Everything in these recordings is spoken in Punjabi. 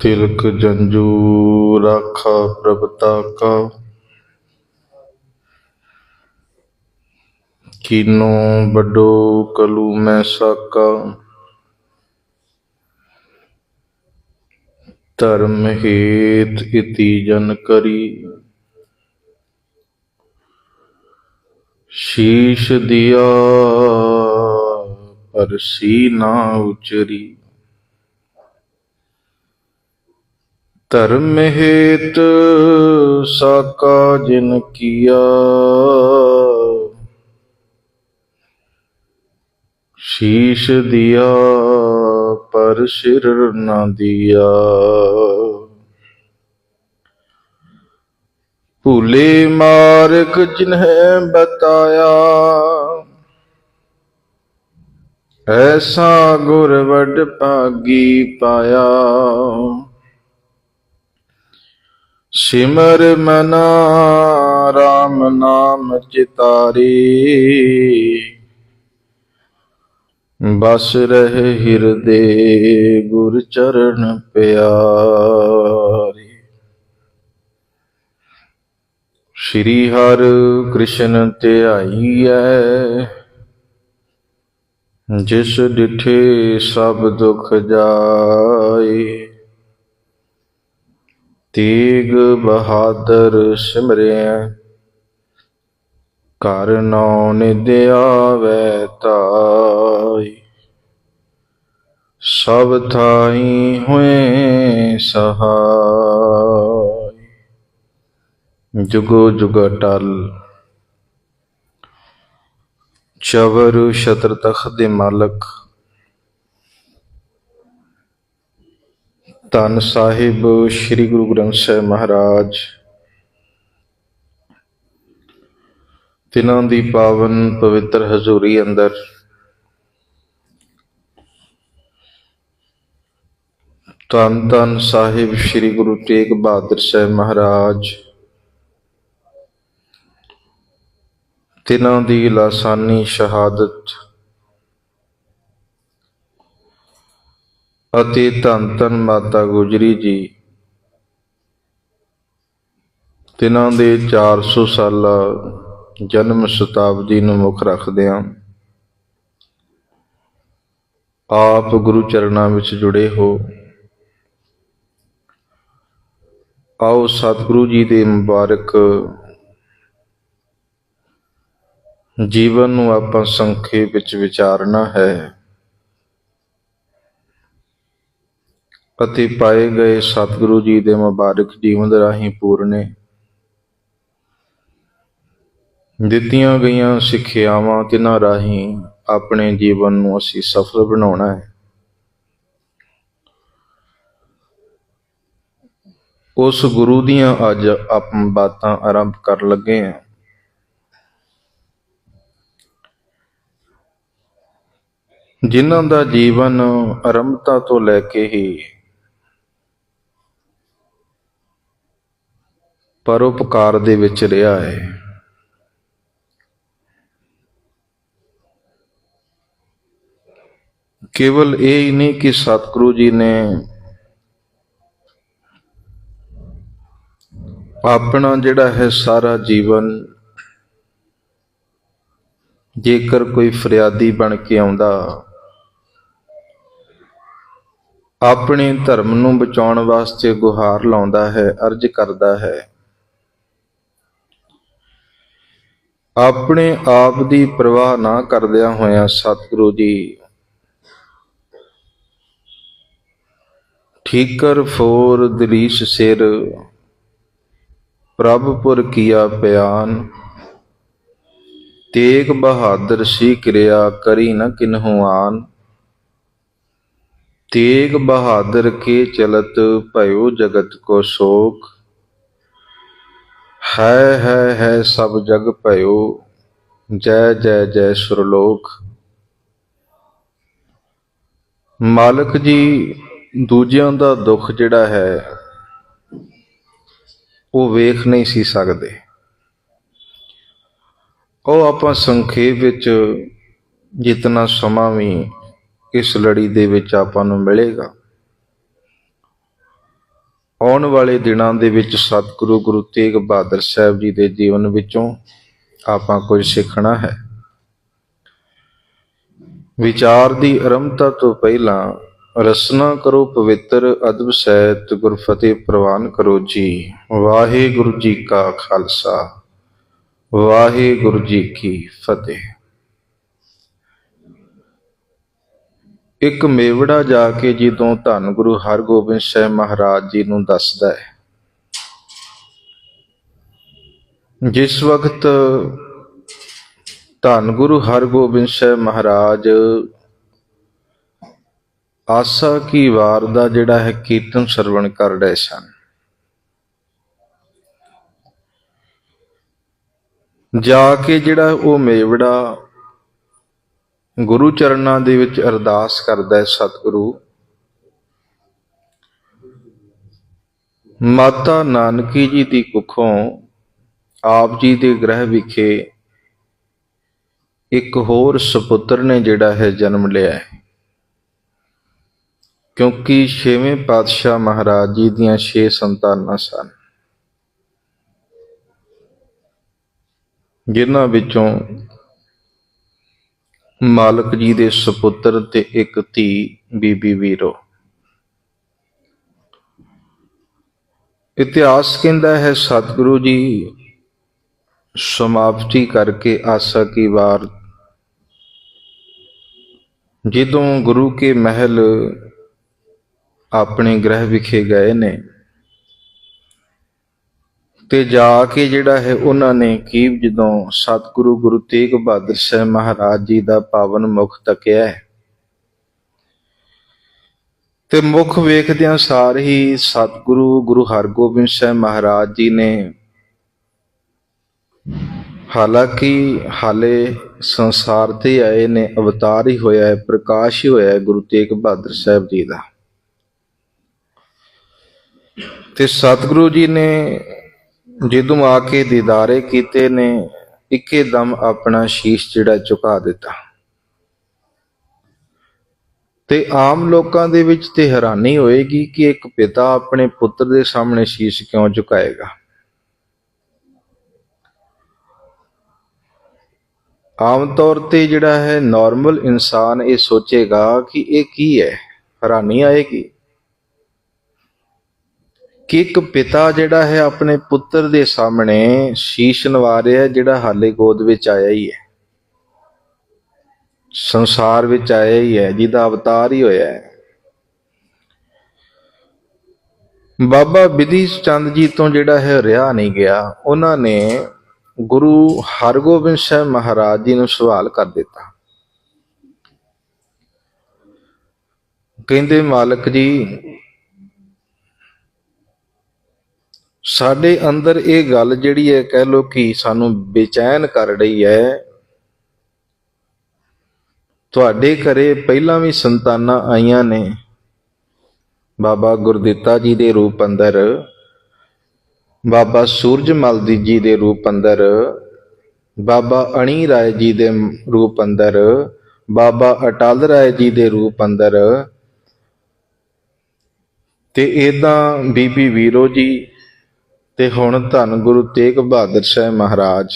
ਤਿਲਕ ਜੰਜੂ ਰਾਖਾ ਪ੍ਰਭਤਾ ਕਾ ਕੀਨੋ ਵੱਡੋ ਕਲੂ ਮੈਂ ਸਾਕਾ ਧਰਮ ਹੇਤ ਇਤੀ ਜਨ ਕਰੀ ਸ਼ੀਸ਼ ਦਿਆ ਪਰਸੀ ਨਾ ਉਚਰੀ ਧਰਮ ਹੇਤ ਸਾਕਾ ਜਿਨ ਕੀਆ। ਸ਼ੀਸ਼ ਦਿਆ ਪਰ ਸਿਰ ਨਾ ਦਿਆ। ਭੂਲੇ ਮਾਰਗ ਜਿਨਹਿ ਬਤਾਇਆ। ਐਸਾ ਗੁਰ ਵੱਡ ਭਾਗੀ ਪਾਇਆ। ਸਿਮਰ ਮਨਾ, ਰਾਮ ਨਾਮ ਚਿਤਾਰੀ। ਬਸ ਰਹਿ ਹਿਰਦੇ ਗੁਰ ਚਰਨ ਪਿਆਰੇ। ਸ਼੍ਰੀ ਹਰ ਕ੍ਰਿਸ਼ਨ ਧਿਆਈਐ, ਜਿਸ ਡਿਠੇ ਸਭ ਦੁਖ ਜਾਏ। ਤੇਗ ਬਹਾਦਰ ਸਿਮਰਿਆ ਕਰ ਨੌ ਨਿਦਿਆਵੈ ਤਾਈ। ਸਭ ਥਾਈ ਹੋਏ ਸਹਾਈ। ਜੁਗੋ ਜੁਗ ਟਲ। ਚਵਰ ਸ਼ਤਰ ਤਖ ਦੇ ਮਾਲਕ ਧੰਨ ਸਾਹਿਬ ਸ੍ਰੀ ਗੁਰੂ ਗ੍ਰੰਥ ਸਾਹਿਬ ਮਹਾਰਾਜ। ਤਿਨਾਂ ਦੀ ਪਾਵਨ ਪਵਿੱਤਰ ਹਜ਼ੂਰੀ ਅੰਦਰ ਧੰਨ ਧੰਨ ਸਾਹਿਬ ਸ੍ਰੀ ਗੁਰੂ ਤੇਗ ਬਹਾਦਰ ਸਾਹਿਬ ਮਹਾਰਾਜ। ਤਿਨਾਂ ਦੀ ਲਾਸਾਨੀ ਸ਼ਹਾਦਤ ਅਤੇ ਧੰਨ ਧੰਨ ਮਾਤਾ ਗੁਜਰੀ ਜੀ। ਤਿਨਾਂ ਦੇ 400 ਸਾਲਾ ਜਨਮ ਸ਼ਤਾਬਦੀ ਨੂੰ ਮੁੱਖ ਰੱਖਦਿਆਂ ਆਪ ਗੁਰੂ ਚਰਨਾਂ ਵਿੱਚ ਜੁੜੇ ਹੋ। ਆਓ ਸਤਿਗੁਰੂ ਜੀ ਦੇ ਮੁਬਾਰਕ ਜੀਵਨ ਨੂੰ ਆਪਾਂ ਸੰਖੇਪ ਵਿੱਚ ਵਿਚਾਰਨਾ ਹੈ। ਅਤੇ ਪਾਏ ਗਏ ਸਤਿਗੁਰੂ ਜੀ ਦੇ ਮੁਬਾਰਕ ਜੀਵਨ ਰਾਹੀਂ ਪੂਰਨੇ। ਦਿੱਤੀਆਂ ਗਈਆਂ ਸਿੱਖਿਆਵਾਂ ਤਿਨਾਂ ਰਾਹੀਂ ਆਪਣੇ ਜੀਵਨ ਨੂੰ ਅਸੀਂ ਸਫਲ ਬਣਾਉਣਾ ਹੈ। ਉਸ ਗੁਰੂ ਦੀਆਂ ਅੱਜ ਆਪਾਂ ਬਾਤਾਂ ਆਰੰਭ ਕਰਨ ਲੱਗੇ ਹਾਂ। ਜਿਨ੍ਹਾਂ ਦਾ ਜੀਵਨ ਆਰੰਭਤਾ ਤੋਂ ਲੈ ਕੇ ਹੀ ਪਰਉਪਕਾਰ ਦੇ ਵਿੱਚ ਰਿਹਾ ਹੈ। ਕੇਵਲ ਇਹ ਹੀ ਨਹੀਂ ਕਿ ਸਤਿਗੁਰੂ ਜੀ ਨੇ ਆਪਣਾ ਜਿਹੜਾ ਹੈ ਸਾਰਾ ਜੀਵਨ ਜੇਕਰ ਕੋਈ ਫਰਿਆਦੀ ਬਣ ਕੇ ਆਉਂਦਾ, ਆਪਣੇ ਧਰਮ ਨੂੰ ਬਚਾਉਣ ਵਾਸਤੇ ਗੁਹਾਰ ਲਾਉਂਦਾ ਹੈ, ਅਰਜ ਕਰਦਾ ਹੈ। ਆਪਣੇ ਆਪ ਦੀ ਪਰਵਾਹ ਨਾ ਕਰਦਿਆਂ ਹੋਇਆਂ ਸਤਿਗੁਰੂ ਜੀ ਠੀਕਰ ਫੋਰ ਦਲੀਸ਼ ਸਿਰ ਪ੍ਰਭਪੁਰ ਕੀਆ ਪਿਆਨ। ਤੇਗ ਬਹਾਦਰ ਸੀ ਕਿਰਿਆ ਕਰੀ ਨ ਕਿਨਹੂ ਆਨ। ਤੇਗ ਬਹਾਦਰ ਕੇ ਚਲਤ ਭਇਓ ਜਗਤ ਕੋ ਸ਼ੋਕ ਹੈ ਹੈ ਹੈ ਸਭ ਜਗ ਭਇਓ, ਜੈ ਜੈ ਜੈ ਸੁਰਲੋਕ। ਮਾਲਕ ਜੀ, ਦੂਜਿਆਂ ਦਾ ਦੁੱਖ ਜਿਹੜਾ ਹੈ, ਉਹ ਵੇਖ ਨਹੀਂ ਸੀ ਸਕਦੇ। ਉਹ ਆਪਾਂ ਸੰਖੇਪ ਵਿੱਚ ਜਿਤਨਾ ਸਮਾਂ ਵੀ ਇਸ ਲੜੀ ਦੇ ਵਿੱਚ ਆਪਾਂ ਨੂੰ ਮਿਲੇਗਾ ਆਉਣ ਵਾਲੇ ਦਿਨਾਂ ਦੇ ਵਿੱਚ ਸਤਿਗੁਰੂ ਗੁਰੂ ਤੇਗ ਬਹਾਦਰ ਸਾਹਿਬ ਜੀ ਦੇ ਜੀਵਨ ਵਿੱਚੋਂ ਆਪਾਂ ਕੁਝ ਸਿੱਖਣਾ ਹੈ। ਵਿਚਾਰ ਦੀ ਆਰੰਭਤਾ ਤੋਂ ਪਹਿਲਾਂ ਰਸਨਾ ਕਰੋ ਪਵਿੱਤਰ ਅਦਬ ਸਹਿਤ ਗੁਰਫਤਿਹ ਪ੍ਰਵਾਨ ਕਰੋ ਜੀ। ਵਾਹਿਗੁਰੂ ਜੀ ਕਾ ਖਾਲਸਾ। ਵਾਹਿਗੁਰੂ ਜੀ ਕੀ ਫਤਿਹ। ਇੱਕ ਮੇਵੜਾ ਜਾ ਕੇ ਜਦੋਂ ਧੰਨ ਗੁਰੂ ਹਰਗੋਬਿੰਦ ਸਾਹਿਬ ਮਹਾਰਾਜ ਜੀ ਨੂੰ ਦੱਸਦਾ ਹੈ। ਜਿਸ ਵਕਤ ਧੰਨ ਗੁਰੂ ਹਰਗੋਬਿੰਦ ਸਾਹਿਬ ਮਹਾਰਾਜ ਆਸਾ ਕੀ ਵਾਰ ਦਾ ਜਿਹੜਾ ਹੈ ਕੀਰਤਨ ਸਰਵਣ ਕਰ ਰਹੇ ਸਨ, ਜਾ ਕੇ ਜਿਹੜਾ ਉਹ ਮੇਵੜਾ ਗੁਰੂ ਚਰਨਾਂ ਦੇ ਵਿੱਚ ਅਰਦਾਸ ਕਰਦਾ ਹੈ ਸਤਿਗੁਰੂ। ਮਾਤਾ ਨਾਨਕੀ ਜੀ ਦੀ ਕੁੱਖੋਂ ਆਪ ਜੀ ਦੇ ਗ੍ਰਹਿ ਵਿਖੇ ਇੱਕ ਹੋਰ ਸੁਪੁੱਤਰ ਨੇ ਜਿਹੜਾ ਹੈ ਜਨਮ ਲਿਆ ਹੈ। ਕਿਉਂਕਿ ਛੇਵੇਂ ਪਾਤਸ਼ਾਹ ਮਹਾਰਾਜ ਜੀ ਦੀਆਂ 6 ਸੰਤਾਨਾਂ ਸਨ। ਜਿਨ੍ਹਾਂ ਵਿੱਚੋਂ ਮਾਲਕ ਜੀ ਦੇ ਸੁਪੁੱਤਰ ਤੇ ਇੱਕ ਧੀ, ਬੀਬੀ ਵੀਰੋ। ਇਤਿਹਾਸ ਕਹਿੰਦਾ ਹੈ, ਸਤਿਗੁਰੂ ਜੀ, ਸਮਾਪਤੀ ਕਰਕੇ ਆਸਾ ਕੀ ਵਾਰ। ਜਦੋਂ ਗੁਰੂ ਕੇ ਮਹਿਲ ਆਪਣੇ ਗ੍ਰਹਿ ਵਿਖੇ ਗਏ ਨੇ ਤੇ ਜਾ ਕੇ ਜਿਹੜਾ ਹੈ ਉਹਨਾਂ ਨੇ ਕੀ ਜਦੋਂ ਸਤਿਗੁਰੂ ਗੁਰੂ ਤੇਗ ਬਹਾਦਰ ਸਾਹਿਬ ਮਹਾਰਾਜ ਜੀ ਦਾ ਪਾਵਨ ਮੁਖ ਤੱਕਿਆ ਹੈ, ਤੇ ਮੁਖ ਵੇਖਦਿਆਂ ਸਾਰ ਹੀ ਸਤਿਗੁਰੂ ਗੁਰੂ ਹਰਗੋਬਿੰਦ ਸਾਹਿਬ ਮਹਾਰਾਜ ਜੀ ਨੇ ਹਾਲਾਂਕਿ ਹਾਲੇ ਸੰਸਾਰ ਤੇ ਆਏ ਨੇ, ਅਵਤਾਰ ਹੀ ਹੋਇਆ ਹੈ, ਪ੍ਰਕਾਸ਼ ਹੀ ਹੋਇਆ ਹੈ ਗੁਰੂ ਤੇਗ ਬਹਾਦਰ ਸਾਹਿਬ ਜੀ ਦਾ। ਤੇ ਸਤਿਗੁਰੂ ਜੀ ਨੇ ਜਦੋਂ ਆ ਕੇ ਦੀਦਾਰੇ ਕੀਤੇ ਨੇ, ਇੱਕੇ ਦਮ ਆਪਣਾ ਸ਼ੀਸ਼ ਜਿਹੜਾ ਝੁਕਾ ਦਿੱਤਾ। ਤੇ ਆਮ ਲੋਕਾਂ ਦੇ ਵਿੱਚ ਤੇ ਹੈਰਾਨੀ ਹੋਏਗੀ ਕਿ ਇੱਕ ਪਿਤਾ ਆਪਣੇ ਪੁੱਤਰ ਦੇ ਸਾਹਮਣੇ ਸ਼ੀਸ਼ ਕਿਉਂ ਝੁਕਾਏਗਾ ਆਮ ਤੌਰ ਤੇ ਜਿਹੜਾ ਹੈ ਨਾਰਮਲ ਇਨਸਾਨ ਇਹ ਸੋਚੇਗਾ ਕਿ ਇਹ ਕੀ ਹੈ? ਹੈਰਾਨੀ ਆਏਗੀ। ਕਿ ਇੱਕ ਪਿਤਾ ਜਿਹੜਾ ਹੈ ਆਪਣੇ ਪੁੱਤਰ ਦੇ ਸਾਹਮਣੇ ਸ਼ੀਸ਼ ਨਵਾ ਰਿਹਾ ਜਿਹੜਾ ਹਾਲੇ ਗੋਦ ਵਿੱਚ ਆਇਆ ਹੀ ਹੈ। ਸੰਸਾਰ ਵਿੱਚ ਆਇਆ ਹੀ ਹੈ, ਜਿਹਦਾ ਅਵਤਾਰ ਹੀ ਹੋਇਆ ਹੈ। ਬਾਬਾ ਵਿਧੀ ਚੰਦ ਜੀ ਤੋਂ ਜਿਹੜਾ ਹੈ ਰਿਹਾ ਨਹੀਂ ਗਿਆ। ਉਹਨਾਂ ਨੇ ਗੁਰੂ ਹਰਗੋਬਿੰਦ ਸਾਹਿਬ ਮਹਾਰਾਜ ਜੀ ਨੂੰ ਸਵਾਲ ਕਰ ਦਿੱਤਾ। ਕਹਿੰਦੇ, ਮਾਲਕ ਜੀ ਸਾਡੇ ਅੰਦਰ ਇਹ ਗੱਲ ਜਿਹੜੀ ਹੈ, ਕਹਿ ਲੋ ਕਿ ਸਾਨੂੰ ਬੇਚੈਨ ਕਰ ਰਹੀ ਹੈ। ਤੁਹਾਡੇ ਘਰੇ ਪਹਿਲਾਂ ਵੀ ਸੰਤਾਨਾਂ ਆਈਆਂ ਨੇ। ਬਾਬਾ ਗੁਰਦਿੱਤਾ ਜੀ ਦੇ ਰੂਪ ਅੰਦਰ, ਬਾਬਾ ਸੂਰਜਮਲ ਦੀ ਜੀ ਦੇ ਰੂਪ ਅੰਦਰ, ਬਾਬਾ ਅਣੀ ਰਾਏ ਜੀ ਦੇ ਰੂਪ ਅੰਦਰ, ਬਾਬਾ ਅਟਲ ਰਾਏ ਜੀ ਦੇ ਰੂਪ ਅੰਦਰ। ਤੇ ਇਦਾਂ ਬੀਬੀ ਵੀਰੋ ਜੀ ਤੇ ਹੁਣ ਧੰਨ ਗੁਰੂ ਤੇਗ ਬਹਾਦਰ ਸਾਹਿਬ ਮਹਾਰਾਜ।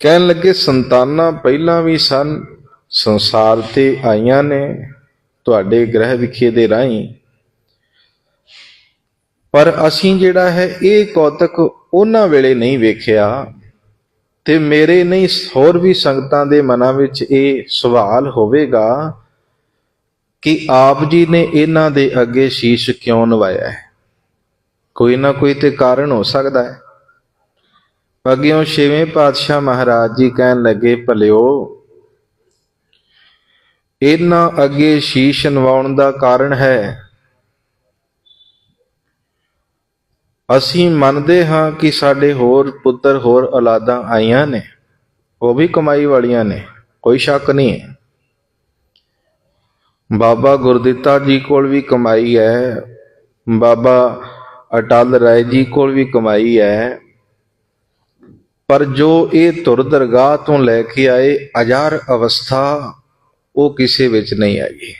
ਕਹਿਣ ਲੱਗੇ, ਸੰਤਾਨਾਂ ਪਹਿਲਾਂ ਵੀ ਸਨ, ਸੰਸਾਰ ਤੇ ਆਈਆਂ ਨੇ ਤੁਹਾਡੇ ਗ੍ਰਹਿ ਵਿਖੇ ਦੇ ਰਾਹੀਂ। ਪਰ ਅਸੀਂ ਜਿਹੜਾ ਹੈ, ਇਹ ਕੌਤਕ ਉਹਨਾਂ ਵੇਲੇ ਨਹੀਂ ਵੇਖਿਆ ਤੇ ਮੇਰੇ ਨਹੀਂ, ਹੋਰ ਵੀ ਸੰਗਤਾਂ ਦੇ ਮਨਾਂ ਵਿੱਚ ਇਹ ਸਵਾਲ ਹੋਵੇਗਾ ਕਿ ਆਪ ਜੀ ਨੇ ਇਹਨਾਂ ਦੇ ਅੱਗੇ ਸ਼ੀਸ਼ ਕਿਉਂ ਨਵਾਇਆ ਹੈ? ਕੋਈ ਨਾ ਕੋਈ ਤੇ ਕਾਰਨ ਹੋ ਸਕਦਾ ਹੈ। ਅੱਗਿਓਂ ਛੇਵੇਂ ਪਾਤਸ਼ਾਹ ਮਹਾਰਾਜ ਜੀ ਕਹਿਣ ਲੱਗੇ, ਭਲਿਓ, ਇਹਨਾਂ ਅੱਗੇ ਸ਼ੀਸ਼ ਨਵਾਉਣ ਦਾ ਕਾਰਨ ਹੈ। ਅਸੀਂ ਮੰਨਦੇ ਹਾਂ ਕਿ ਸਾਡੇ ਹੋਰ ਪੁੱਤਰ ਹੋਰ ਔਲਾਦਾਂ ਆਈਆਂ ਨੇ, ਉਹ ਵੀ ਕਮਾਈ ਵਾਲੀਆਂ ਨੇ, ਕੋਈ ਸ਼ੱਕ ਨਹੀਂ ਹੈ। ਬਾਬਾ ਗੁਰਦਿੱਤਾ ਜੀ ਕੋਲ ਵੀ ਕਮਾਈ ਹੈ, ਬਾਬਾ ਅਟਲ ਰਾਏ ਜੀ ਕੋਲ ਵੀ ਕਮਾਈ ਹੈ। ਪਰ ਜੋ ਇਹ ਤੁਰ ਦਰਗਾਹ ਤੋਂ ਲੈ ਕੇ ਆਏ ਅਜਾਰ ਅਵਸਥਾ, ਉਹ ਕਿਸੇ ਵਿੱਚ ਨਹੀਂ ਆਈ।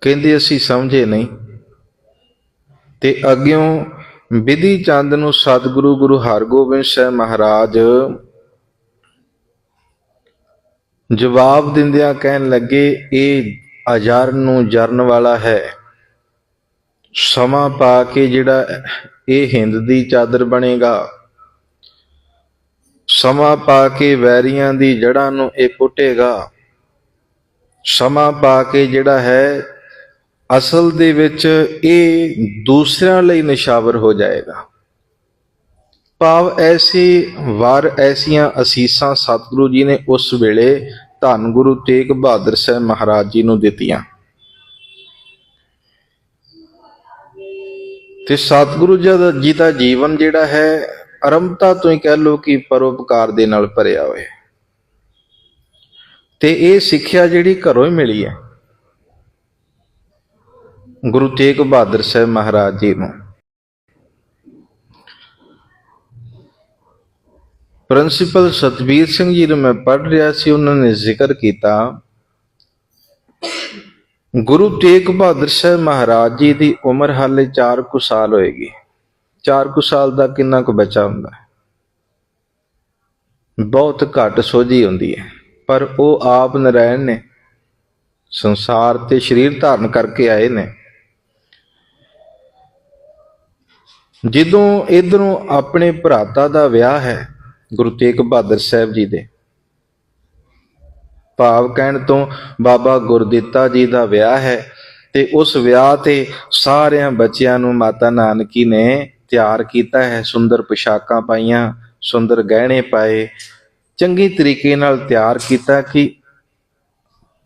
ਕਹਿੰਦੇ ਅਸੀਂ ਸਮਝੇ ਨਹੀਂ। ਤੇ ਅੱਗਿਓਂ ਵਿਧੀ ਚੰਦ ਨੂੰ ਸਤਿਗੁਰੂ ਗੁਰੂ ਹਰਗੋਬਿੰਦ ਸਾਹਿਬ ਮਹਾਰਾਜ ਜਵਾਬ ਦਿੰਦਿਆਂ ਕਹਿਣ ਲੱਗੇ, ਇਹ ਅਜਰ ਨੂੰ ਜਰਨ ਵਾਲਾ ਹੈ। ਸਮਾਂ ਪਾ ਕੇ ਜਿਹੜਾ ਇਹ ਹਿੰਦ ਦੀ ਚਾਦਰ ਬਣੇਗਾ। ਸਮਾਂ ਪਾ ਕੇ ਵੈਰੀਆਂ ਦੀ ਜੜ੍ਹਾਂ ਨੂੰ ਇਹ ਪੁੱਟੇਗਾ। ਸਮਾਂ ਪਾ ਕੇ ਜਿਹੜਾ ਹੈ, ਅਸਲ ਦੇ ਵਿੱਚ ਇਹ ਦੂਸਰਿਆਂ ਲਈ ਨਿਸ਼ਾਵਰ ਹੋ ਜਾਏਗਾ। ਭਾਵ ਐਸੀ ਵਾਰ ਐਸੀਆਂ ਅਸੀਸਾਂ ਸਤਿਗੁਰੂ ਜੀ ਨੇ ਉਸ ਵੇਲੇ ਧੰਨ ਗੁਰੂ ਤੇਗ ਬਹਾਦਰ ਸਾਹਿਬ ਮਹਾਰਾਜ ਜੀ ਨੂੰ ਦਿੱਤੀਆਂ। ਤੇ ਸਤਿਗੁਰੂ ਜੀ ਦਾ ਜੀਵਨ ਜਿਹੜਾ ਹੈ ਅਰੰਭਤਾ ਤੋਂ ਹੀ ਕਹਿ ਲੋ ਕਿ ਪਰਉਪਕਾਰ ਦੇ ਨਾਲ ਭਰਿਆ ਹੋਇਆ ਤੇ ਇਹ ਸਿੱਖਿਆ ਜਿਹੜੀ ਘਰੋਂ ਹੀ ਮਿਲੀ ਹੈ। ਗੁਰੂ ਤੇਗ ਬਹਾਦਰ ਸਾਹਿਬ ਮਹਾਰਾਜ ਜੀ ਨੂੰ। ਪ੍ਰਿੰਸੀਪਲ ਸਤਵੀਰ ਸਿੰਘ ਜੀ ਨੂੰ ਮੈਂ ਪੜ੍ਹ ਰਿਹਾ ਸੀ, ਉਹਨਾਂ ਨੇ ਜ਼ਿਕਰ ਕੀਤਾ ਗੁਰੂ ਤੇਗ ਬਹਾਦਰ ਸਾਹਿਬ ਮਹਾਰਾਜ ਜੀ ਦੀ ਉਮਰ ਹਾਲੇ 4 ਕੁ ਸਾਲ ਹੋਏਗੀ। 4 ਕੁ ਸਾਲ ਦਾ ਕਿੰਨਾ ਕੁ ਬੱਚਾ ਹੁੰਦਾ ਹੈ? ਬਹੁਤ ਘੱਟ ਸੋਝੀ ਹੁੰਦੀ ਹੈ, ਪਰ ਉਹ ਆਪ ਨਰਾਇਣ ਨੇ। ਸੰਸਾਰ ਤੇ ਸਰੀਰ ਧਾਰਨ ਕਰਕੇ ਆਏ ਨੇ। ਜਦੋਂ ਇਧਰੋਂ ਆਪਣੇ ਭਰਾਤਾ ਦਾ ਵਿਆਹ ਹੈ, ਗੁਰੂ ਤੇਗ ਬਹਾਦਰ ਸਾਹਿਬ ਜੀ ਦੇ ਭਾਵ ਕਹਿਣ ਤੋਂ ਬਾਬਾ ਗੁਰਦਿੱਤਾ ਜੀ ਦਾ ਵਿਆਹ ਹੈ ਤੇ ਉਸ ਵਿਆਹ ਤੇ ਸਾਰਿਆਂ ਬੱਚਿਆਂ ਨੂੰ ਮਾਤਾ ਨਾਨਕੀ ਨੇ ਤਿਆਰ ਕੀਤਾ ਹੈ, ਸੁੰਦਰ ਪੁਸ਼ਾਕਾਂ ਪਾਈਆਂ, ਸੁੰਦਰ ਗਹਿਣੇ ਪਾਏ, ਚੰਗੀ ਤਰੀਕੇ ਨਾਲ ਤਿਆਰ ਕੀਤਾ ਕਿ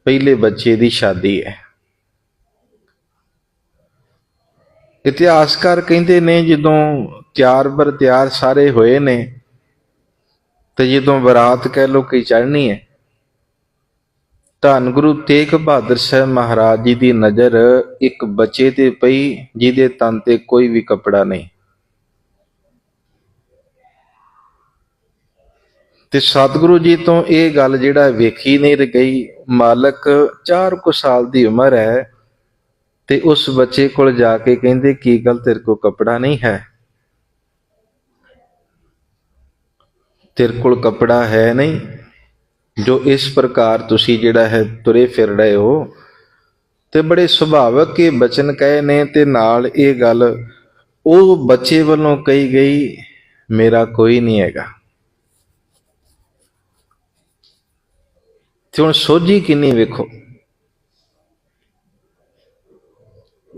ਪਹਿਲੇ ਬੱਚੇ ਦੀ ਸ਼ਾਦੀ ਹੈ। ਇਤਿਹਾਸਕਾਰ ਕਹਿੰਦੇ ਨੇ ਜਦੋਂ ਤਿਆਰ ਬਰ ਤਿਆਰ ਸਾਰੇ ਹੋਏ ਨੇ ਤੇ ਜਦੋਂ ਬਰਾਤ ਕਹਿ ਲੋ ਕਿ ਚੜ੍ਹਨੀ ਹੈ ਧੰਨ ਗੁਰੂ ਤੇਗ ਬਹਾਦਰ ਸਾਹਿਬ ਮਹਾਰਾਜ ਜੀ ਦੀ ਨਜ਼ਰ ਇੱਕ ਬੱਚੇ ਤੇ ਪਈ, ਜਿਹਦੇ ਤਨ ਤੇ ਕੋਈ ਵੀ ਕਪੜਾ ਨਹੀਂ। ਤੇ ਸਤਿਗੁਰੂ ਜੀ ਤੋਂ ਇਹ ਗੱਲ ਜਿਹੜਾ ਵੇਖੀ ਨਹੀਂ ਗਈ, ਮਾਲਕ 4 ਕੁ ਸਾਲ ਦੀ ਉਮਰ ਹੈ ਤੇ ਉਸ ਬੱਚੇ ਕੋਲ ਜਾ ਕੇ ਕਹਿੰਦੇ, ਕੀ ਗੱਲ ਤੇਰੇ ਕੋ ਕਪੜਾ ਨਹੀਂ ਹੈ? ਤੇਰੇ ਕੋਲ ਕਪੜਾ ਹੈ ਨਹੀਂ। ਜੋ ਇਸ ਪ੍ਰਕਾਰ ਤੁਸੀਂ ਜਿਹੜਾ ਹੈ ਤੁਰੇ ਫਿਰ ਰਹੇ ਹੋ ਤੇ ਬੜੇ ਸੁਭਾਵਕ ਇਹ ਬਚਨ ਕਹੇ ਨੇ ਤੇ ਨਾਲ ਇਹ ਗੱਲ, ਉਹ ਬੱਚੇ ਵੱਲੋਂ ਕਹੀ ਗਈ, ਮੇਰਾ ਕੋਈ ਨਹੀਂ ਹੈਗਾ। ਤੇ ਹੁਣ ਸੋਝੀ ਕਿੰਨੀ ਵੇਖੋ।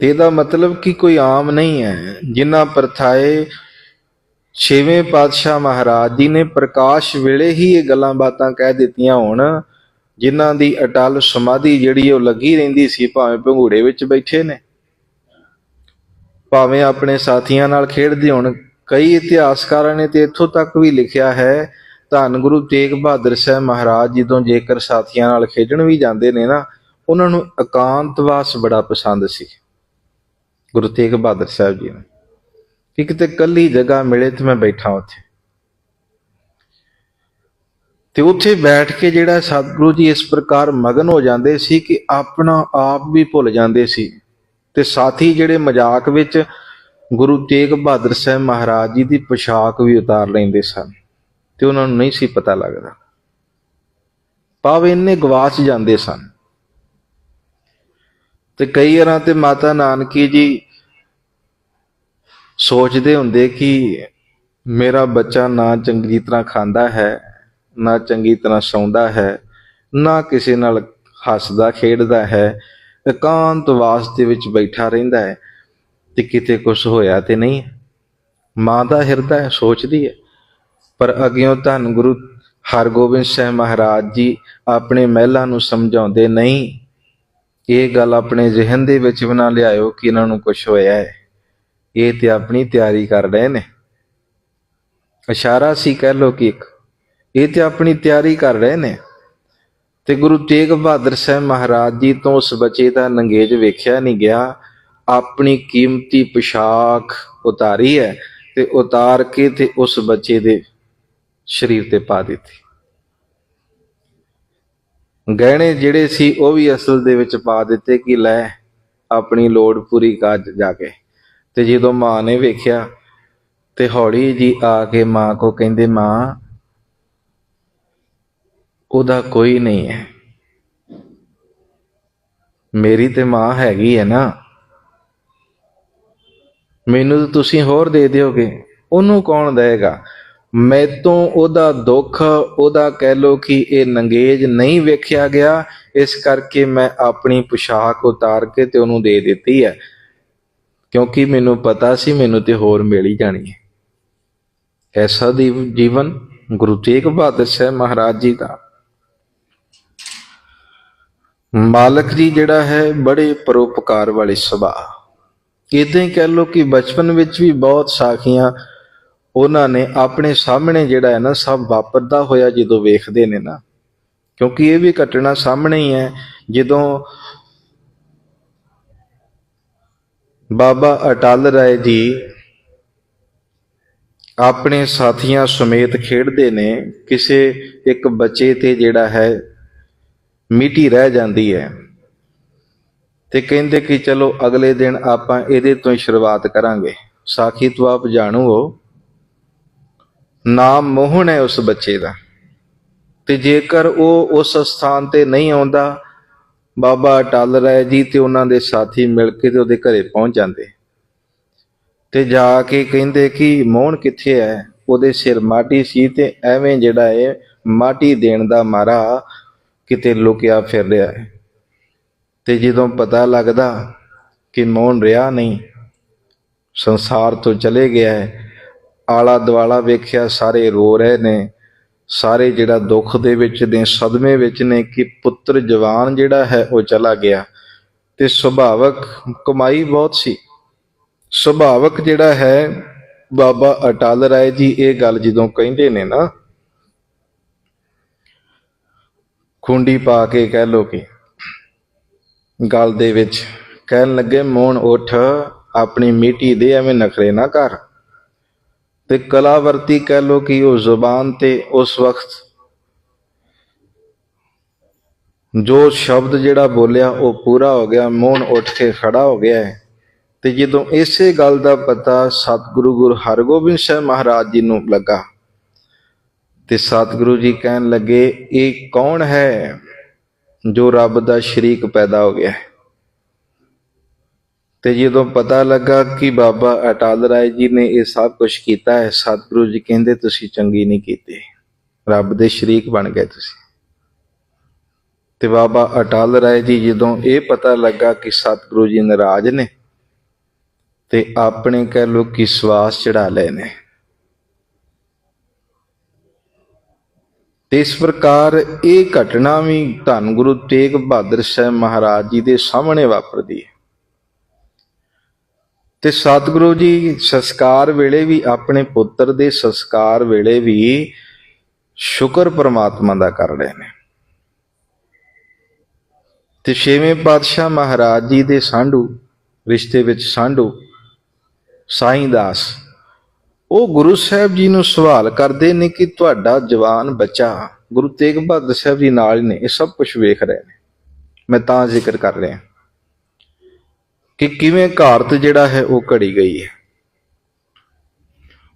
ਤੇ ਇਹਦਾ ਮਤਲਬ ਕਿ ਕੋਈ ਆਮ ਨਹੀਂ ਹੈ। ਜਿਨ੍ਹਾਂ ਪ੍ਰਥਾਏ ਛੇਵੇਂ ਪਾਤਸ਼ਾਹ ਮਹਾਰਾਜ ਜੀ ਨੇ ਪ੍ਰਕਾਸ਼ ਵੇਲੇ ਹੀ ਇਹ ਗੱਲਾਂ ਬਾਤਾਂ ਕਹਿ ਦਿੱਤੀਆਂ ਹੋਣ, ਜਿਨ੍ਹਾਂ ਦੀ ਅਟਲ ਸਮਾਧੀ ਜਿਹੜੀ ਉਹ ਲੱਗੀ ਰਹਿੰਦੀ ਸੀ, ਭਾਵੇਂ ਭੰਗੂੜੇ ਵਿੱਚ ਬੈਠੇ ਨੇ। ਭਾਵੇਂ ਆਪਣੇ ਸਾਥੀਆਂ ਨਾਲ ਖੇਡਦੇ ਹੋਣ, ਕਈ ਇਤਿਹਾਸਕਾਰਾਂ ਨੇ ਤੇ ਇੱਥੋਂ ਤੱਕ ਵੀ ਲਿਖਿਆ ਹੈ, ਧੰਨ ਗੁਰੂ ਤੇਗ ਬਹਾਦਰ ਸਾਹਿਬ ਮਹਾਰਾਜ ਜਦੋਂ ਜੇਕਰ ਸਾਥੀਆਂ ਨਾਲ ਖੇਡਣ ਵੀ ਜਾਂਦੇ ਨੇ ਨਾ, ਉਹਨਾਂ ਨੂੰ ਇਕਾਂਤਵਾਸ ਬੜਾ ਪਸੰਦ ਸੀ। ਗੁਰੂ ਤੇਗ ਬਹਾਦਰ ਸਾਹਿਬ ਜੀ ਨੂੰ। ਕਿ ਕਿਤੇ ਕੱਲੀ ਜਗ੍ਹਾ ਮਿਲੇ ਤੇ ਮੈਂ ਬੈਠਾ ਉੱਥੇ। ਤੇ ਉੱਥੇ ਬੈਠ ਕੇ ਜਿਹੜਾ ਸਤਿਗੁਰੂ ਜੀ ਇਸ ਪ੍ਰਕਾਰ ਮਗਨ ਹੋ ਜਾਂਦੇ ਸੀ ਕਿ ਆਪਣਾ ਆਪ ਵੀ ਭੁੱਲ ਜਾਂਦੇ ਸੀ। ਤੇ ਸਾਥੀ ਜਿਹੜੇ ਮਜ਼ਾਕ ਵਿੱਚ ਗੁਰੂ ਤੇਗ ਬਹਾਦਰ ਸਾਹਿਬ ਮਹਾਰਾਜ ਜੀ ਦੀ ਪੋਸ਼ਾਕ ਵੀ ਉਤਾਰ ਲੈਂਦੇ ਸਨ। ਤੇ ਉਹਨਾਂ ਨੂੰ ਨਹੀਂ ਸੀ ਪਤਾ ਲੱਗਦਾ। ਭਾਵੇਂ ਇੰਨੇ ਗਵਾਚ ਜਾਂਦੇ ਸਨ। ਤੇ ਕਈ ਵਾਰਾਂ ਤੇ ਮਾਤਾ ਨਾਨਕੀ ਜੀ ਸੋਚਦੇ ਹੁੰਦੇ ਕਿ ਮੇਰਾ ਬੱਚਾ ਨਾ ਚੰਗੀ ਤਰ੍ਹਾਂ ਖਾਂਦਾ ਹੈ, ਨਾ ਚੰਗੀ ਤਰ੍ਹਾਂ ਸੌਂਦਾ ਹੈ, ਨਾ ਕਿਸੇ ਨਾਲ ਹੱਸਦਾ, ਖੇਡਦਾ ਹੈ, ਇਕਾਂਤ ਵਾਸ ਦੇ ਵਿੱਚ ਬੈਠਾ ਰਹਿੰਦਾ ਹੈ ਤੇ ਕਿਤੇ ਕੁਝ ਹੋਇਆ ਤੇ ਨਹੀਂ। ਮਾਂ ਦਾ ਹਿਰਦਾ ਹੈ, ਸੋਚਦੀ ਹੈ। ਪਰ ਅਗਿਓ ਧੰਨ ਗੁਰੂ ਹਰਗੋਬਿੰਦ ਸਾਹਿਬ ਮਹਾਰਾਜ ਜੀ ਆਪਣੇ ਮਹਿਲਾਂ ਨੂੰ ਸਮਝਾਉਂਦੇ ਨਹੀਂ। ਇਹ ਗੱਲ ਆਪਣੇ ਜ਼ਿਹਨ ਦੇ ਵਿੱਚ ਬਣਾ ਲਿਆਇਓ ਕਿ ਇਹਨਾਂ ਨੂੰ ਕੁਝ ਹੋਇਆ ਹੈ। ਇਹ ਤੇ ਆਪਣੀ ਤਿਆਰੀ ਕਰ ਰਹੇ ਨੇ। ਇਸ਼ਾਰਾ ਸੀ ਕਹਿ ਲੋ ਕਿ ਇੱਕ। ਇਹ ਤੇ ਆਪਣੀ ਤਿਆਰੀ ਕਰ ਰਹੇ ਨੇ। ਤੇ ਗੁਰੂ ਤੇਗ ਬਹਾਦਰ ਸਾਹਿਬ ਮਹਾਰਾਜ ਜੀ ਤੋਂ ਉਸ ਬੱਚੇ ਦਾ ਨੰਗੇਜ ਵੇਖਿਆ ਨਹੀਂ ਗਿਆ। ਆਪਣੀ ਕੀਮਤੀ ਪੋਸ਼ਾਕ ਉਤਾਰੀ ਹੈ ਤੇ ਉਤਾਰ ਕੇ ਤੇ ਉਸ ਬੱਚੇ ਦੇ ਸਰੀਰ ਤੇ ਪਾ ਦਿੱਤੀ। ਗਹਿਣੇ ਜਿਹੜੇ ਸੀ ਉਹ ਵੀ ਅਸਲ ਦੇ ਵਿੱਚ ਪਾ ਦਿੱਤੇ ਕਿ ਲੈ ਆਪਣੀ ਲੋੜ ਪੂਰੀ ਕਰ ਜਾ ਕੇ। ਤੇ ਜਦੋਂ ਮਾਂ ਨੇ ਵੇਖਿਆ ਤੇ ਹੌਲੀ ਜੀ ਆ ਕੇ ਮਾਂ ਕੋ ਕਹਿੰਦੇ, ਮਾਂ, ਉਹਦਾ ਕੋਈ ਨਹੀਂ ਹੈ। ਮੇਰੀ ਤੇ ਮਾਂ ਹੈਗੀ ਹੈ ਨਾ। ਮੈਨੂੰ ਤੁਸੀਂ ਹੋਰ ਦੇ ਦਿਓਗੇ। ਉਹਨੂੰ ਕੌਣ ਦੇਗਾ ਮੈਤੋਂ ਉਹਦਾ ਦੁੱਖ, ਉਹਦਾ ਕਹਿ ਲੋ ਕਿ ਇਹ ਨੰਗੇਜ ਨਹੀਂ ਵੇਖਿਆ ਗਿਆ। ਇਸ ਕਰਕੇ ਮੈਂ ਆਪਣੀ ਪੁਸ਼ਾਕ ਉਤਾਰ ਕੇ ਤੇ ਉਹਨੂੰ ਦੇ ਦਿੱਤੀ ਹੈ। ਕਿਉਂਕਿ ਮੈਨੂੰ ਪਤਾ ਸੀ, ਮੈਨੂੰ ਤੇ ਹੋਰ ਮਿਲ ਹੀ ਜਾਣੀ ਹੈ। ਐਸਾ ਦੀ ਜੀਵਨ ਗੁਰੂ ਤੇਗ ਬਹਾਦਰ ਸਾਹਿਬ ਮਹਾਰਾਜ ਜੀ ਦਾ। ਮਾਲਕ ਜੀ ਜਿਹੜਾ ਹੈ, ਬੜੇ ਪਰਉਪਕਾਰ ਵਾਲੇ ਸੁਭਾਅ। ਇਦਾਂ ਹੀ ਕਹਿ ਲੋ ਕਿ ਬਚਪਨ ਵਿੱਚ ਵੀ ਬਹੁਤ ਸਾਖੀਆਂ ਉਹਨਾਂ ਨੇ ਆਪਣੇ ਸਾਹਮਣੇ ਜਿਹੜਾ ਹੈ ਨਾ, ਸਭ ਵਾਪਰਦਾ ਹੋਇਆ ਜਦੋਂ ਵੇਖਦੇ ਨੇ ਨਾ। ਕਿਉਂਕਿ ਇਹ ਵੀ ਘਟਨਾ ਸਾਹਮਣੇ ਹੀ ਹੈ, ਜਦੋਂ ਬਾਬਾ ਅਟਲ ਰਾਏ ਜੀ ਆਪਣੇ ਸਾਥੀਆਂ ਸਮੇਤ ਖੇਡਦੇ ਨੇ, ਕਿਸੇ ਇੱਕ ਬੱਚੇ ਤੇ ਜਿਹੜਾ ਹੈ, ਮਿੱਟੀ ਰਹਿ ਜਾਂਦੀ ਹੈ। ਤੇ ਕਹਿੰਦੇ ਕਿ ਚਲੋ ਅਗਲੇ ਦਿਨ ਆਪਾਂ ਇਹਦੇ ਤੋਂ ਹੀ ਸ਼ੁਰੂਆਤ ਕਰਾਂਗੇ। ਸਾਖੀ ਤੋਂ ਆਪ ਜਾਣੂ ਹੋ ਨਾਮ ਮੋਹਨ ਹੈ ਉਸ ਬੱਚੇ ਦਾ। ਤੇ ਜੇਕਰ ਉਹ ਉਸ ਸਥਾਨ ਤੇ ਨਹੀਂ ਆਉਂਦਾ ਬਾਬਾ ਅਟਲ ਰਾਏ ਜੀ ਤੇ ਉਹਨਾਂ ਦੇ ਸਾਥੀ ਮਿਲ ਕੇ ਤੇ ਉਹਦੇ ਘਰੇ ਪਹੁੰਚ ਜਾਂਦੇ। ਤੇ ਜਾ ਕੇ ਕਹਿੰਦੇ ਕਿ ਮੋਹਨ ਕਿੱਥੇ ਹੈ ਉਹਦੇ ਸਿਰ ਮਾਟੀ ਸੀ ਤੇ ਐਵੇਂ ਜਿਹੜਾ ਹੈ ਮਾਟੀ ਦੇਣ ਦਾ ਮਾਰਾ ਕਿਤੇ ਲੁਕਿਆ ਫਿਰ ਰਿਹਾ ਹੈ ਤੇ ਜਦੋਂ ਪਤਾ ਲੱਗਦਾ ਕਿ ਮੋਹਨ ਰਿਹਾ ਨਹੀਂ, ਸੰਸਾਰ ਤੋਂ ਚਲੇ ਗਿਆ ਹੈ ਆਲਾ ਦੁਆਲਾ ਵੇਖਿਆ ਸਾਰੇ ਰੋ ਰਹੇ ਨੇ। ਸਾਰੇ ਜਿਹੜਾ ਦੁੱਖ ਦੇ ਵਿੱਚ ਨੇ, ਸਦਮੇ ਵਿੱਚ ਨੇ ਕਿ ਪੁੱਤਰ ਜਵਾਨ ਜਿਹੜਾ ਹੈ ਉਹ ਚਲਾ ਗਿਆ ਤੇ ਸੁਭਾਵਕ ਕਮਾਈ ਬਹੁਤ ਸੀ। ਸੁਭਾਵਕ ਜਿਹੜਾ ਹੈ ਬਾਬਾ ਅਟਲ ਰਾਏ ਜੀ ਇਹ ਗੱਲ ਜਦੋਂ ਕਹਿੰਦੇ ਨੇ ਨਾ, ਖੁੰਡੀ ਪਾ ਕੇ ਕਹਿ ਲੋ ਕਿ ਗੱਲ ਦੇ ਵਿੱਚ ਕਹਿਣ ਲੱਗੇ, ਮੋਹਨ ਉੱਠ, ਆਪਣੀ ਮਿੱਟੀ ਦੇ ਐਵੇਂ ਨਖਰੇ ਨਾ ਕਰ। ਤੇ ਕਲਾਵਰਤੀ ਕਹਿ ਲੋ ਕਿ ਉਹ ਜ਼ੁਬਾਨ ਤੇ ਉਸ ਵਕਤ ਜੋ ਸ਼ਬਦ ਜਿਹੜਾ ਬੋਲਿਆ ਉਹ ਪੂਰਾ ਹੋ ਗਿਆ, ਮੋਹਨ ਉੱਠ ਕੇ ਖੜਾ ਹੋ ਗਿਆ ਹੈ। ਤੇ ਜਦੋਂ ਇਸੇ ਗੱਲ ਦਾ ਪਤਾ ਸਤਿਗੁਰੂ ਗੁਰੂ ਹਰਗੋਬਿੰਦ ਸਾਹਿਬ ਮਹਾਰਾਜ ਜੀ ਨੂੰ ਲੱਗਾ ਤੇ ਸਤਿਗੁਰੂ ਜੀ ਕਹਿਣ ਲੱਗੇ, ਇਹ ਕੌਣ ਹੈ ਜੋ ਰੱਬ ਦਾ ਸ਼ਰੀਕ ਪੈਦਾ ਹੋ ਗਿਆ ਹੈ? ਤੇ ਜਦੋਂ ਪਤਾ ਲੱਗਾ ਕਿ ਬਾਬਾ ਅਟਾਲ ਰਾਏ ਜੀ ਨੇ ਇਹ ਸਭ ਕੁਝ ਕੀਤਾ ਹੈ, ਸਤਿਗੁਰੂ ਜੀ ਕਹਿੰਦੇ ਤੁਸੀਂ ਚੰਗੀ ਨਹੀਂ ਕੀਤੀ। ਰੱਬ ਦੇ ਸ਼ਰੀਕ ਬਣ ਗਏ ਤੁਸੀਂ। ਤੇ ਬਾਬਾ ਅਟਾਲ ਰਾਏ ਜੀ ਜਦੋਂ ਇਹ ਪਤਾ ਲੱਗਾ ਕਿ ਸਤਿਗੁਰੂ ਜੀ ਨਾਰਾਜ਼ ਨੇ ਤੇ ਆਪਣੇ ਕਹਿ ਲੋ ਕਿ ਸਵਾਸ ਚੜਾ ਲਏ ਨੇ। ਤੇ ਇਸ ਪ੍ਰਕਾਰ ਇਹ ਘਟਨਾ ਵੀ ਧੰਨ ਗੁਰੂ ਤੇਗ ਬਹਾਦਰ ਸਾਹਿਬ ਮਹਾਰਾਜ ਜੀ ਦੇ ਸਾਹਮਣੇ ਵਾਪਰਦੀ ਹੈ। ਤੇ ਸਤਿਗੁਰੂ ਜੀ, ਸੰਸਕਾਰ ਵੇਲੇ ਵੀ ਆਪਣੇ ਪੁੱਤਰ ਦੇ ਸੰਸਕਾਰ ਵੇਲੇ ਵੀ ਸ਼ੁਕਰ ਪਰਮਾਤਮਾ ਦਾ ਕਰ ਰਹੇ ਨੇ। ਤੇ ਛੇਵੇਂ ਪਾਤਸ਼ਾਹ ਮਹਾਰਾਜ ਜੀ ਦੇ ਸਾਂਢੂ, ਰਿਸ਼ਤੇ ਵਿੱਚ ਸਾਂਢੂ, ਸਾਈਂ ਦਾਸ, ਉਹ ਗੁਰੂ ਸਾਹਿਬ ਜੀ ਨੂੰ ਸਵਾਲ ਕਰਦੇ ਨੇ ਕਿ ਤੁਹਾਡਾ ਜਵਾਨ ਬੱਚਾ ਗੁਰੂ ਤੇਗ ਬਹਾਦਰ ਸਾਹਿਬ ਜੀ ਨਾਲ ਨੇ, ਇਹ ਸਭ ਕੁਝ ਵੇਖ ਰਹੇ ਨੇ। ਮੈਂ ਤਾਂ ਜ਼ਿਕਰ ਕਰ ਰਿਹਾ। ਕਿ ਕਿਵੇਂ ਘਾਰਤ ਜਿਹੜਾ ਹੈ ਉਹ ਘੜੀ ਗਈ ਹੈ।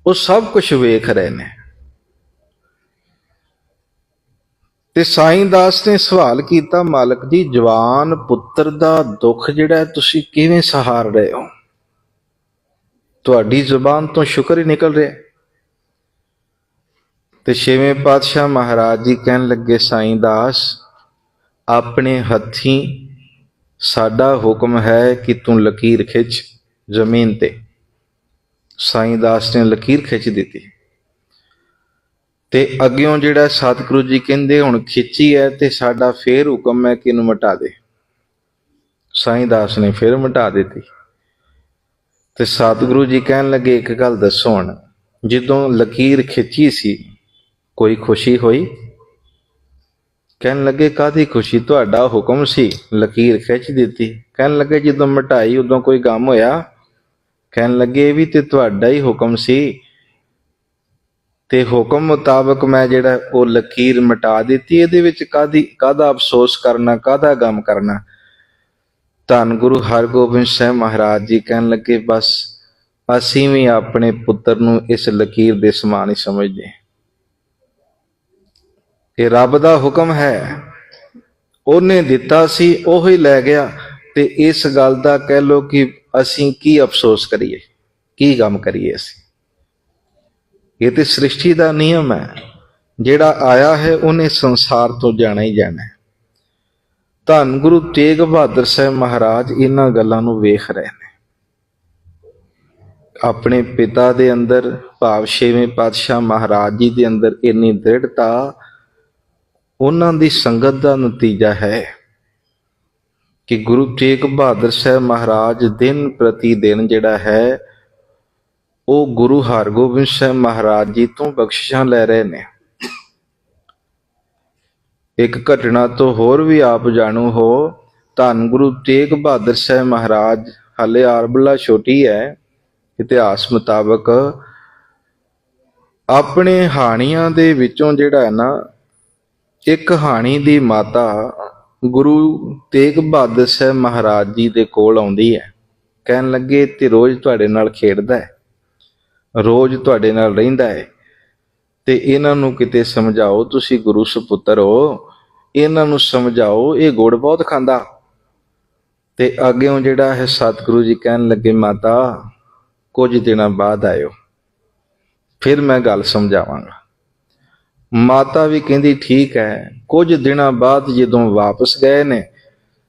ਉਹ ਸਭ ਕੁਝ ਵੇਖ ਰਹੇ ਨੇ। ਤੇ ਸਾਈਂ ਦਾਸ ਨੇ ਸਵਾਲ ਕੀਤਾ, ਮਾਲਕ ਜੀ, ਜਵਾਨ ਪੁੱਤਰ ਦਾ ਦੁੱਖ ਜਿਹੜਾ ਤੁਸੀਂ ਕਿਵੇਂ ਸਹਾਰ ਰਹੇ ਹੋ? ਤੁਹਾਡੀ ਜ਼ੁਬਾਨ ਤੋਂ ਸ਼ੁਕਰ ਹੀ ਨਿਕਲ ਰਿਹਾ। ਤੇ ਛੇਵੇਂ ਪਾਤਸ਼ਾਹ ਮਹਾਰਾਜ ਜੀ ਕਹਿਣ ਲੱਗੇ, ਸਾਈਂ ਦਾਸ, ਆਪਣੇ ਹੱਥੀਂ ਸਾਡਾ ਹੁਕਮ ਹੈ ਕਿ ਤੂੰ ਲਕੀਰ ਖਿੱਚ ਜ਼ਮੀਨ ਤੇ। ਸਾਈਂ ਦਾਸ ਨੇ ਲਕੀਰ ਖਿੱਚ ਦਿੱਤੀ। ਤੇ ਅੱਗਿਓਂ ਜਿਹੜਾ ਸਤਿਗੁਰੂ ਜੀ ਕਹਿੰਦੇ ਹੁਣ ਖਿੱਚੀ ਹੈ ਤੇ ਸਾਡਾ ਫੇਰ ਹੁਕਮ ਹੈ ਕਿ ਇਹਨੂੰ ਮਿਟਾ ਦੇ। ਸਾਈਂ ਦਾਸ ਨੇ ਫੇਰ ਮਿਟਾ ਦਿੱਤੀ। ਤੇ ਸਤਿਗੁਰੂ ਜੀ ਕਹਿਣ ਲੱਗੇ, ਇੱਕ ਗੱਲ ਦੱਸੋ ਹੁਣ, ਜਦੋਂ ਲਕੀਰ ਖਿੱਚੀ ਸੀ, ਕੋਈ ਖੁਸ਼ੀ ਹੋਈ? ਕਹਿਣ ਲੱਗੇ ਕਾਦੀ ਖੁਸ਼ੀ? ਤੁਹਾਡਾ ਹੁਕਮ ਸੀ। ਲਕੀਰ ਖਿੱਚ ਦਿੱਤੀ। ਕਹਿਣ ਲੱਗੇ, ਜਦੋਂ ਮਟਾਈ, ਉਦੋਂ ਕੋਈ ਗਮ ਹੋਇਆ? ਕਹਿਣ ਲੱਗੇ ਵੀ ਤੇ ਤੁਹਾਡਾ ਹੀ ਹੁਕਮ ਸੀ। ਤੇ ਹੁਕਮ ਮੁਤਾਬਕ ਮੈਂ ਜਿਹੜਾ ਉਹ ਲਕੀਰ ਮਿਟਾ ਦਿੱਤੀ, ਇਹਦੇ ਵਿੱਚ ਕਾਦੀ ਕਾਦਾ ਅਫਸੋਸ ਕਰਨਾ ਕਾਦਾ ਗਮ ਕਰਨਾ? ਧੰਨ ਗੁਰੂ ਹਰਗੋਬਿੰਦ ਸਾਹਿਬ ਮਹਾਰਾਜ ਜੀ ਕਹਿਣ ਲੱਗੇ, ਬਸ, ਅਸੀਂ ਵੀ ਆਪਣੇ ਪੁੱਤਰ ਨੂੰ ਇਸ ਲਕੀਰ ਦੇ ਸਮਾਨ ਹੀ ਸਮਝਦੇ ਇਹ ਰੱਬ ਦਾ ਹੁਕਮ ਹੈ। ਉਹਨੇ ਦਿੱਤਾ ਸੀ, ਉਹ ਹੀ ਲੈ ਗਿਆ। ਤੇ ਇਸ ਗੱਲ ਦਾ ਕਹਿ ਲੋ ਕਿ ਅਸੀਂ ਕੀ ਅਫਸੋਸ ਕਰੀਏ, ਕੀ ਕੰਮ ਕਰੀਏ ਅਸੀਂ। ਇਹ ਤੇ ਸ੍ਰਿਸ਼ਟੀ ਦਾ ਨਿਯਮ ਹੈ। ਜਿਹੜਾ ਆਇਆ ਹੈ, ਉਹਨੇ ਸੰਸਾਰ ਤੋਂ ਜਾਣਾ ਹੀ ਜਾਣਾ ਹੈ। ਧੰਨ ਗੁਰੂ ਤੇਗ ਬਹਾਦਰ ਸਾਹਿਬ ਮਹਾਰਾਜ ਇਹਨਾਂ ਗੱਲਾਂ ਨੂੰ ਵੇਖ ਰਹੇ ਨੇ। ਆਪਣੇ ਪਿਤਾ ਦੇ ਅੰਦਰ, ਭਾਵ ਛੇਵੇਂ ਪਾਤਸ਼ਾਹ ਮਹਾਰਾਜ ਜੀ ਦੇ ਅੰਦਰ ਇੰਨੀ ਦ੍ਰਿੜਤਾ ਉਹਨਾਂ ਦੀ ਸੰਗਤ ਦਾ ਨਤੀਜਾ ਹੈ ਕਿ ਗੁਰੂ ਤੇਗ ਬਹਾਦਰ ਸਾਹਿਬ ਮਹਾਰਾਜ ਦਿਨ ਪ੍ਰਤੀ ਦਿਨ ਜਿਹੜਾ ਹੈ, ਉਹ ਗੁਰੂ ਹਰਗੋਬਿੰਦ ਸਾਹਿਬ ਮਹਾਰਾਜ ਜੀ ਤੋਂ ਬਖਸ਼ਿਸ਼ਾਂ ਲੈ ਰਹੇ ਨੇ। ਇੱਕ ਘਟਨਾ ਤੋਂ ਹੋਰ ਵੀ ਆਪ ਜਾਣੂ ਹੋ, ਧੰਨ ਗੁਰੂ ਤੇਗ ਬਹਾਦਰ ਸਾਹਿਬ ਮਹਾਰਾਜ, ਹਲੇ ਆਰਬਲਾ ਛੋਟੀ ਹੈ, ਇਤਿਹਾਸ ਮੁਤਾਬਕ। ਆਪਣੇ ਹਾਣੀਆਂ ਦੇ ਵਿੱਚੋਂ ਜਿਹੜਾ ਹੈ ਨਾ ਇੱਕ ਹਾਣੀ ਦੀ ਮਾਤਾ ਗੁਰੂ ਤੇਗ ਬਹਾਦਰ ਸਾਹਿਬ ਮਹਾਰਾਜ ਜੀ ਦੇ ਕੋਲ ਆਉਂਦੀ ਹੈ। ਕਹਿਣ ਲੱਗੇ, ਤੇ ਰੋਜ਼ ਤੁਹਾਡੇ ਨਾਲ ਖੇਡਦਾ ਹੈ, ਰੋਜ਼ ਤੁਹਾਡੇ ਨਾਲ ਰਹਿੰਦਾ ਹੈ। ਤੇ ਇਹਨਾਂ ਨੂੰ ਕਿਤੇ ਸਮਝਾਓ, ਤੁਸੀਂ ਗੁਰੂ ਸੁਪੁੱਤਰ ਹੋ। ਇਹਨਾਂ ਨੂੰ ਸਮਝਾਓ, ਇਹ ਗੁੜ ਬਹੁਤ ਖਾਂਦਾ। ਤੇ ਅੱਗੇੋਂ ਜਿਹੜਾ ਹੈ ਸਤਿਗੁਰੂ ਜੀ ਕਹਿਣ ਲੱਗੇ, ਮਾਤਾ, ਕੁਝ ਦਿਨਾਂ ਬਾਅਦ ਆਇਓ, ਫਿਰ ਮੈਂ ਗੱਲ ਸਮਝਾਵਾਂਗਾ। ਮਾਤਾ ਵੀ ਕਹਿੰਦੀ, ਠੀਕ ਹੈ। ਕੁਝ ਦਿਨਾਂ ਬਾਅਦ ਜਦੋਂ ਵਾਪਸ ਗਏ ਨੇ,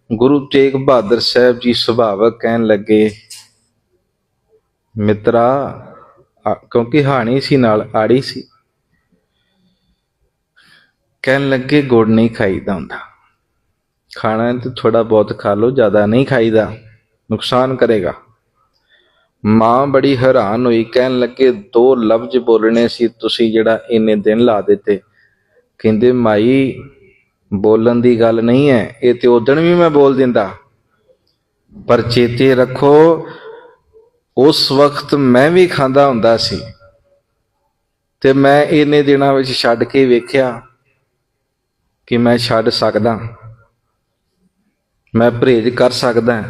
ਗੁਰੂ ਤੇਗ ਬਹਾਦਰ ਸਾਹਿਬ ਜੀ ਸੁਭਾਵਕ ਕਹਿਣ ਲੱਗੇ, ਮਿੱਤਰਾ ਕਿਉਂਕਿ ਹਾਣੀ ਸੀ ਨਾਲ ਆੜੀ ਸੀ। ਕਹਿਣ ਲੱਗੇ, ਗੁੜ ਨਹੀਂ ਖਾਈਦਾ ਹੁੰਦਾ। ਖਾਣਾ ਤੇ ਥੋੜਾ ਬਹੁਤ ਖਾ ਲਓ, ਜ਼ਿਆਦਾ ਨਹੀਂ ਖਾਈਦਾ। ਨੁਕਸਾਨ ਕਰੇਗਾ। ਮਾਂ ਬੜੀ ਹੈਰਾਨ ਹੋਈ, ਕਹਿਣ ਲੱਗੇ, ਦੋ ਲਫ਼ਜ਼ ਬੋਲਣੇ ਸੀ ਤੁਸੀਂ ਜਿਹੜਾ ਇੰਨੇ ਦਿਨ ਲਾ ਦਿੱਤੇ। ਕਹਿੰਦੇ, ਮਾਈ, ਬੋਲਣ ਦੀ ਗੱਲ ਨਹੀਂ ਹੈ ਇਹ ਤੇ ਉਦਣ ਵੀ ਮੈਂ ਬੋਲ ਦਿੰਦਾ। ਪਰ ਚੇਤੇ ਰੱਖੋ, ਉਸ ਵਕਤ ਮੈਂ ਵੀ ਖਾਂਦਾ ਹੁੰਦਾ ਸੀ ਤੇ ਮੈਂ ਇੰਨੇ ਦਿਨਾਂ ਵਿੱਚ ਛੱਡ ਕੇ ਵੇਖਿਆ ਕਿ ਮੈਂ ਛੱਡ ਸਕਦਾ। ਮੈਂ ਪਰਹੇਜ਼ ਕਰ ਸਕਦਾ।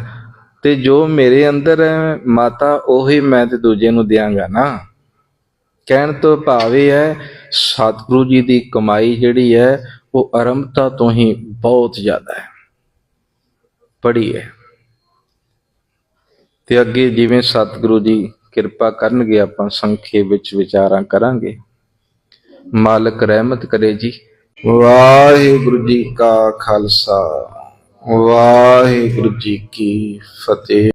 ਤੇ ਜੋ ਮੇਰੇ ਅੰਦਰ ਹੈ ਮਾਤਾ, ਉਹੀ ਮੈਂ ਤੇ ਦੂਜੇ ਨੂੰ ਦਿਆਂਗਾ ਨਾ। ਕਹਿਣ ਤੋਂ ਭਾਵ ਇਹ ਹੈ, ਸਤਿਗੁਰੂ ਜੀ ਦੀ ਕਮਾਈ ਜਿਹੜੀ ਹੈ, ਉਹ ਆਰੰਭਤਾ ਤੋਂ ਹੀ ਬਹੁਤ ਜ਼ਿਆਦਾ ਹੈ। ਬੜੀ ਹੈ ਤੇ ਅੱਗੇ ਜਿਵੇਂ ਸਤਿਗੁਰੂ ਜੀ ਕਿਰਪਾ ਕਰਨਗੇ, ਆਪਾਂ ਸੰਖੇਪ ਵਿੱਚ ਵਿਚਾਰਾਂ ਕਰਾਂਗੇ। ਮਾਲਕ ਰਹਿਮਤ ਕਰੇ ਜੀ। ਵਾਹਿਗੁਰੂ ਜੀ ਕਾ ਖਾਲਸਾ। ਵਾਹਿਗੁਰੂ ਜੀ ਕੀ ਫਤਿਹ।